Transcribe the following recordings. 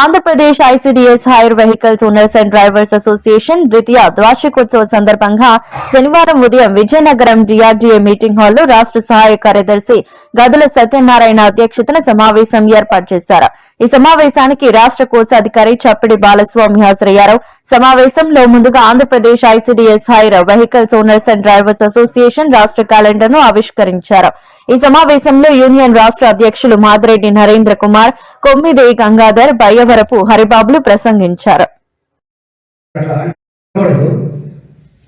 Andhra Pradesh ICDS hire vehicles owners and drivers association ద్వితీయ వార్షికోత్సవ సందర్భంగా శనివారం ఉదయం విజయనగరం డిఆర్డీఏ మీటింగ్ హాల్లో రాష్ట్ర సహాయ కార్యదర్శి గదుల సత్యనారాయణ అధ్యక్షతన సమావేశం ఏర్పాటు చేశారు. ఈ సమావేశానికి రాష్ట్ర కోశాధికారి చప్పిడి బాలస్వామి హాజరయ్యారు. సమావేశంలో ముందుగా Andhra Pradesh ICDS hire vehicles owners and drivers association రాష్ట్ర క్యాలెండర్ను ఆవిష్కరించారు. ఈ సమావేశంలో యూనియన్ రాష్ట్ర అధ్యక్షులు మాదిరెడ్డి నరేంద్ర కుమార్ కొమ్మిదే గంగాధర్ బయ్యవరపు హరిబాబులు ప్రసంగించారు.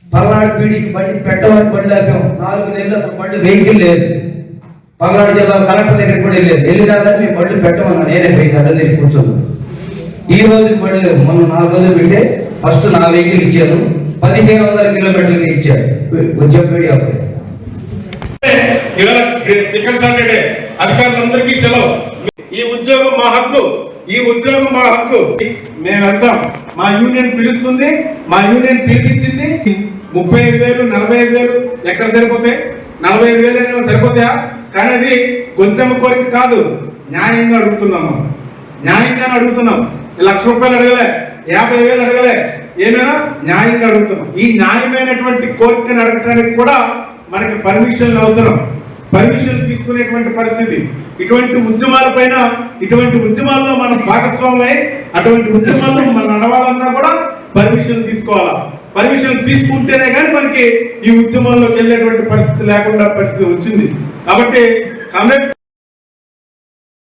పల్నాడు పీడికి బండి పెట్టమని బండి ఆపాం నాలుగు నెలలు బండి వెహికల్ లేదు. పల్నాడు జిల్లా కలెక్టర్ దగ్గర కూడా వెళ్ళలేదు వెళ్ళినా కానీ మేము బండి పెట్టమన్నా నేనే పోయి అడ్డం తీసి కూర్చున్నాను ఈ రోజు బండి లేవు మొన్న నాలుగు రోజులు పెట్టే ఫస్ట్ నా వెహికల్ ఇచ్చాను పదిహేను వందల కిలోమీటర్లకి ఇచ్చాను ఉద్యోగ పీడి అబ్బాయి ఇవాళ సెకండ్ సాటర్డే అధికారులందరికీ సెలవు. ఈ ఉద్యోగం మా హక్కు. ఈ ఉద్యోగం మా హక్కు. మేము వెళ్తాం మా యూనియన్ పిలుస్తుంది మా యూనియన్ పిలిపించింది. ముప్పై ఐదు వేలు నలభై ఐదు వేలు ఎక్కడ సరిపోతాయి? నలభై ఐదు వేలు అనేవి సరిపోతాయా? కానీ అది గొంతెమ్మ కోరిక కాదు. న్యాయంగా అడుగుతున్నాము. న్యాయంగా న్యాయంగానే అడుగుతున్నాం. లక్ష రూపాయలు అడగలే యాభై వేలు అడగలే. ఏమైనా? న్యాయంగా అడుగుతున్నాం. ఈ న్యాయమైనటువంటి కోరికను అడగటానికి కూడా మనకి పర్మిషన్లు అవసరం. పర్మిషన్ తీసుకునేటువంటి పరిస్థితి. ఇటువంటి ఉద్యమాల పైన ఇటువంటి ఉద్యమాల్లో మనం భాగస్వామై అటువంటి ఉద్యమాల్లో మనం నడవాలన్నా కూడా పర్మిషన్ తీసుకోవాలా? పర్మిషన్ తీసుకుంటేనే కానీ మనకి ఈ ఉద్యమంలోకి వెళ్ళేటువంటి పరిస్థితి లేకుండా పరిస్థితి వచ్చింది. కాబట్టి కామ్రేడ్స్